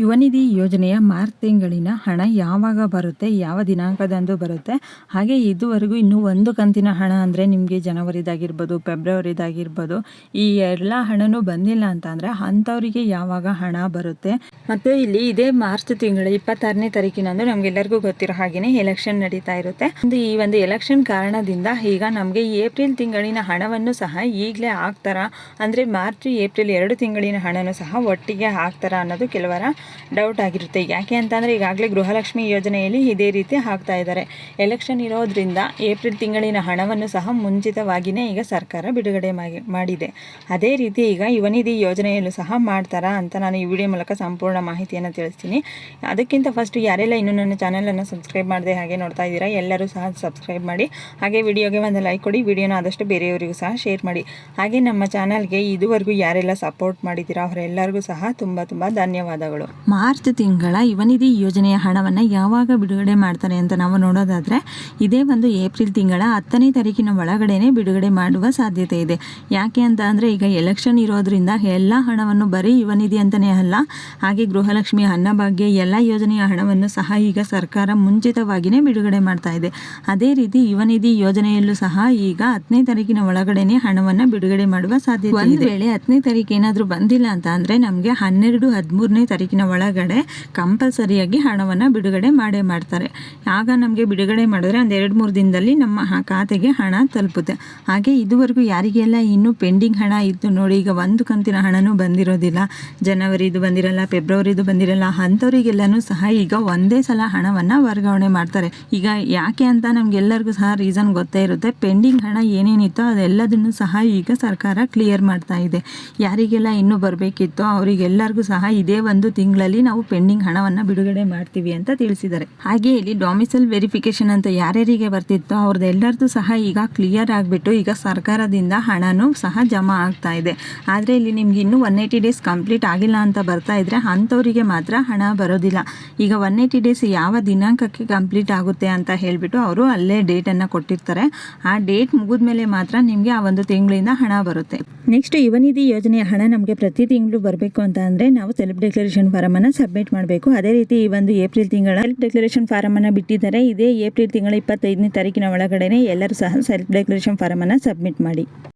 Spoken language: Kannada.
ಯುವನಿಧಿ ಯೋಜನೆಯ ಮಾರ್ಚ್ ತಿಂಗಳಿನ ಹಣ ಯಾವಾಗ ಬರುತ್ತೆ, ಯಾವ ದಿನಾಂಕದಂದು ಬರುತ್ತೆ, ಹಾಗೆ ಇದುವರೆಗೂ ಇನ್ನೂ ಒಂದು ಕಂತಿನ ಹಣ ಅಂದರೆ ನಿಮಗೆ ಜನವರಿದಾಗಿರ್ಬೋದು, ಫೆಬ್ರವರಿದಾಗಿರ್ಬೋದು, ಈ ಎಲ್ಲ ಹಣನೂ ಬಂದಿಲ್ಲ ಅಂತ ಅಂದರೆ ಅಂಥವರಿಗೆ ಯಾವಾಗ ಹಣ ಬರುತ್ತೆ? ಮತ್ತು ಇಲ್ಲಿ ಇದೇ ಮಾರ್ಚ್ ತಿಂಗಳ ಇಪ್ಪತ್ತಾರನೇ ತಾರೀಕಿನಂದು ನಮಗೆಲ್ಲರಿಗೂ ಗೊತ್ತಿರೋ ಹಾಗೆಯೇ ಎಲೆಕ್ಷನ್ ನಡೀತಾ ಇರುತ್ತೆ. ಒಂದು ಈ ಒಂದು ಎಲೆಕ್ಷನ್ ಕಾರಣದಿಂದ ಈಗ ನಮಗೆ ಏಪ್ರಿಲ್ ತಿಂಗಳಿನ ಹಣವನ್ನು ಸಹ ಈಗಲೇ ಹಾಕ್ತಾರಾ? ಅಂದರೆ ಮಾರ್ಚ್, ಏಪ್ರಿಲ್ ಎರಡು ತಿಂಗಳಿನ ಹಣನೂ ಸಹ ಒಟ್ಟಿಗೆ ಹಾಕ್ತಾರಾ ಅನ್ನೋದು ಕೆಲವರ ಡೌಟ್ ಆಗಿರುತ್ತೆ. ಯಾಕೆ ಅಂತಂದರೆ ಈಗಾಗಲೇ ಗೃಹಲಕ್ಷ್ಮಿ ಯೋಜನೆಯಲ್ಲಿ ಇದೇ ರೀತಿ ಹಾಕ್ತಾ ಇದ್ದಾರೆ. ಎಲೆಕ್ಷನ್ ಇರೋದ್ರಿಂದ ಏಪ್ರಿಲ್ ತಿಂಗಳಿನ ಹಣವನ್ನು ಸಹ ಮುಂಚಿತವಾಗಿಯೇ ಈಗ ಸರ್ಕಾರ ಬಿಡುಗಡೆ ಮಾಡಿದೆ. ಅದೇ ರೀತಿ ಈಗ ಯುವನಿಧಿ ಯೋಜನೆಯಲ್ಲೂ ಸಹ ಮಾಡ್ತಾರಾ ಅಂತ ನಾನು ಈ ವಿಡಿಯೋ ಮೂಲಕ ಸಂಪೂರ್ಣ ಮಾಹಿತಿಯನ್ನು ತಿಳಿಸ್ತೀನಿ. ಅದಕ್ಕಿಂತ ಫಸ್ಟ್ ಯಾರೆಲ್ಲ ಇನ್ನೂ ನನ್ನ ಚಾನಲನ್ನು ಸಬ್ಸ್ಕ್ರೈಬ್ ಮಾಡದೆ ಹಾಗೆ ನೋಡ್ತಾ ಇದ್ದೀರಾ, ಎಲ್ಲರೂ ಸಹ ಸಬ್ಸ್ಕ್ರೈಬ್ ಮಾಡಿ. ಹಾಗೆ ವಿಡಿಯೋಗೆ ಒಂದು ಲೈಕ್ ಕೊಡಿ ವಿಡಿಯೋನ ಆದಷ್ಟು ಬೇರೆಯವರಿಗೂ ಸಹ ಶೇರ್ ಮಾಡಿ. ಹಾಗೆ ನಮ್ಮ ಚಾನಲ್ಗೆ ಇದುವರೆಗೂ ಯಾರೆಲ್ಲ ಸಪೋರ್ಟ್ ಮಾಡಿದ್ದೀರಾ, ಅವರೆಲ್ಲರಿಗೂ ಸಹ ತುಂಬ ತುಂಬ ಧನ್ಯವಾದಗಳು. ಮಾರ್ಚ್ ತಿಂಗಳ ಯುವನಿಧಿ ಯೋಜನೆಯ ಹಣವನ್ನು ಯಾವಾಗ ಬಿಡುಗಡೆ ಮಾಡ್ತಾರೆ ಅಂತ ನಾವು ನೋಡೋದಾದರೆ, ಇದೇ ಒಂದು ಏಪ್ರಿಲ್ ತಿಂಗಳ ಹತ್ತನೇ ತಾರೀಕಿನ ಒಳಗಡೆನೆ ಬಿಡುಗಡೆ ಮಾಡುವ ಸಾಧ್ಯತೆ ಇದೆ. ಯಾಕೆ ಅಂತ ಈಗ ಎಲೆಕ್ಷನ್ ಇರೋದ್ರಿಂದ ಎಲ್ಲ ಹಣವನ್ನು ಬರೀ ಯುವನಿಧಿ ಅಂತಲೇ ಅಲ್ಲ, ಹಾಗೆ ಗೃಹಲಕ್ಷ್ಮಿ ಅನ್ನಭಾಗ್ಯ ಎಲ್ಲ ಯೋಜನೆಯ ಹಣವನ್ನು ಸಹ ಈಗ ಸರ್ಕಾರ ಮುಂಚಿತವಾಗಿಯೇ ಬಿಡುಗಡೆ ಮಾಡ್ತಾ ಇದೆ. ಅದೇ ರೀತಿ ಯುವನಿಧಿ ಯೋಜನೆಯಲ್ಲೂ ಸಹ ಈಗ ಹತ್ತನೇ ತಾರೀಕಿನ ಒಳಗಡೆನೆ ಹಣವನ್ನು ಬಿಡುಗಡೆ ಮಾಡುವ ಸಾಧ್ಯತೆ ಒಂದು ವೇಳೆ ಹತ್ತನೇ ತಾರೀಕು ಏನಾದರೂ ಬಂದಿಲ್ಲ ಅಂತ ಅಂದರೆ, ನಮಗೆ ಹನ್ನೆರಡು ಹದಿಮೂರನೇ ತಾರೀಕಿನ ಒಳಗಡೆ ಕಂಪಲ್ಸರಿಯಾಗಿ ಹಣವನ್ನು ಬಿಡುಗಡೆ ಮಾಡೇ ಮಾಡ್ತಾರೆ. ಆಗ ನಮಗೆ ಬಿಡುಗಡೆ ಮಾಡಿದ್ರೆ ಒಂದು ಎರಡು ಮೂರು ದಿನದಲ್ಲಿ ನಮ್ಮ ಖಾತೆಗೆ ಹಣ ತಲುಪುತ್ತೆ. ಹಾಗೆ ಇದುವರೆಗೂ ಯಾರಿಗೆಲ್ಲ ಇನ್ನೂ ಪೆಂಡಿಂಗ್ ಹಣ ಇತ್ತು ನೋಡಿ, ಈಗ ಒಂದು ಕಂತಿನ ಹಣನೂ ಬಂದಿರೋದಿಲ್ಲ. ಜನವರಿದು ಬಂದಿರಲ್ಲ ಫೆಬ್ರವರಿದು ಬಂದಿರಲ್ಲ, ಅಂಥವರಿಗೆಲ್ಲನೂ ಸಹ ಈಗ ಒಂದೇ ಸಲ ಹಣವನ್ನು ವರ್ಗಾವಣೆ ಮಾಡ್ತಾರೆ. ಈಗ ಯಾಕೆ ಅಂತ ನಮಗೆಲ್ಲರಿಗೂ ಸಹ ರೀಸನ್ ಗೊತ್ತೇ ಇರುತ್ತೆ. ಪೆಂಡಿಂಗ್ ಹಣ ಏನೇನಿತ್ತೋ ಅದೆಲ್ಲದನ್ನು ಸಹ ಈಗ ಸರ್ಕಾರ ಕ್ಲಿಯರ್ ಮಾಡ್ತಾ ಇದೆ. ಯಾರಿಗೆಲ್ಲ ಇನ್ನೂ ಬರಬೇಕಿತ್ತೋ ಅವರಿಗೆಲ್ಲರಿಗೂ ಸಹ ಇದೇ ಒಂದು ತಿಂಗಳಲ್ಲಿ ನಾವು ಪೆಂಡಿಂಗ್ ಹಣವನ್ನು ಬಿಡುಗಡೆ ಮಾಡ್ತೀವಿ ಅಂತ ತಿಳಿಸಿದ್ದಾರೆ. ಹಾಗೆ ಇಲ್ಲಿ ಡೊಮಿಸೈಲ್ ವೆರಿಫಿಕೇಶನ್ ಅಂತ ಯಾರ್ಯಾರಿಗೆ ಬರ್ತಿತ್ತೋ ಅವ್ರದ್ದೆಲ್ಲರದ್ದು ಸಹ ಈಗ ಕ್ಲಿಯರ್ ಆಗಿಬಿಟ್ಟು ಈಗ ಸರ್ಕಾರದಿಂದ ಹಣನೂ ಸಹ ಜಮಾ ಆಗ್ತಾ ಇದೆ. ಆದರೆ ಇಲ್ಲಿ ನಿಮ್ಗೆ ಇನ್ನೂ ಒನ್ ಏಯ್ಟಿ ಡೇಸ್ ಕಂಪ್ಲೀಟ್ ಆಗಿಲ್ಲ ಅಂತ ಬರ್ತಾ ಇದ್ರೆ ಅಂಥವರಿಗೆ ಮಾತ್ರ ಹಣ ಬರೋದಿಲ್ಲ. ಈಗ ಒನ್ ಏಯ್ಟಿ ಡೇಸ್ ಯಾವ ದಿನಾಂಕಕ್ಕೆ ಕಂಪ್ಲೀಟ್ ಆಗುತ್ತೆ ಅಂತ ಹೇಳಿಬಿಟ್ಟು ಅವರು ಅಲ್ಲೇ ಡೇಟನ್ನು ಕೊಟ್ಟಿರ್ತಾರೆ. ಆ ಡೇಟ್ ಮುಗಿದ ಮೇಲೆ ಮಾತ್ರ ನಿಮಗೆ ಆ ಒಂದು ತಿಂಗಳಿಂದ ಹಣ ಬರುತ್ತೆ. ನೆಕ್ಸ್ಟ್ ಯುವನಿಧಿ ಯೋಜನೆಯ ಹಣ ನಮಗೆ ಪ್ರತಿ ತಿಂಗಳು ಬರಬೇಕು ಅಂತ ಅಂದರೆ ನಾವು ಸೆಲ್ಫ್ ಡೆಕ್ಲರೇಷನ್ ಫಾರಮನ್ನು ಸಬ್ಮಿಟ್ ಮಾಡಬೇಕು. ಅದೇ ರೀತಿ ಈ ಒಂದು ಏಪ್ರಿಲ್ ತಿಂಗಳ ಸೆಲ್ಫ್ ಡೆಕ್ಲರೇಷನ್ ಫಾರಮನ್ನು ಬಿಟ್ಟಿದ್ದಾರೆ. ಇದೇ ಏಪ್ರಿಲ್ ತಿಂಗಳ ಇಪ್ಪತ್ತೈದನೇ ತಾರೀಕಿನ ಒಳಗಡೆ ಎಲ್ಲರೂ ಸಹ ಸೆಲ್ಫ್ ಡೆಕ್ಲರೇಷನ್ ಫಾರಮನ್ನು ಸಬ್ಮಿಟ್ ಮಾಡಿ.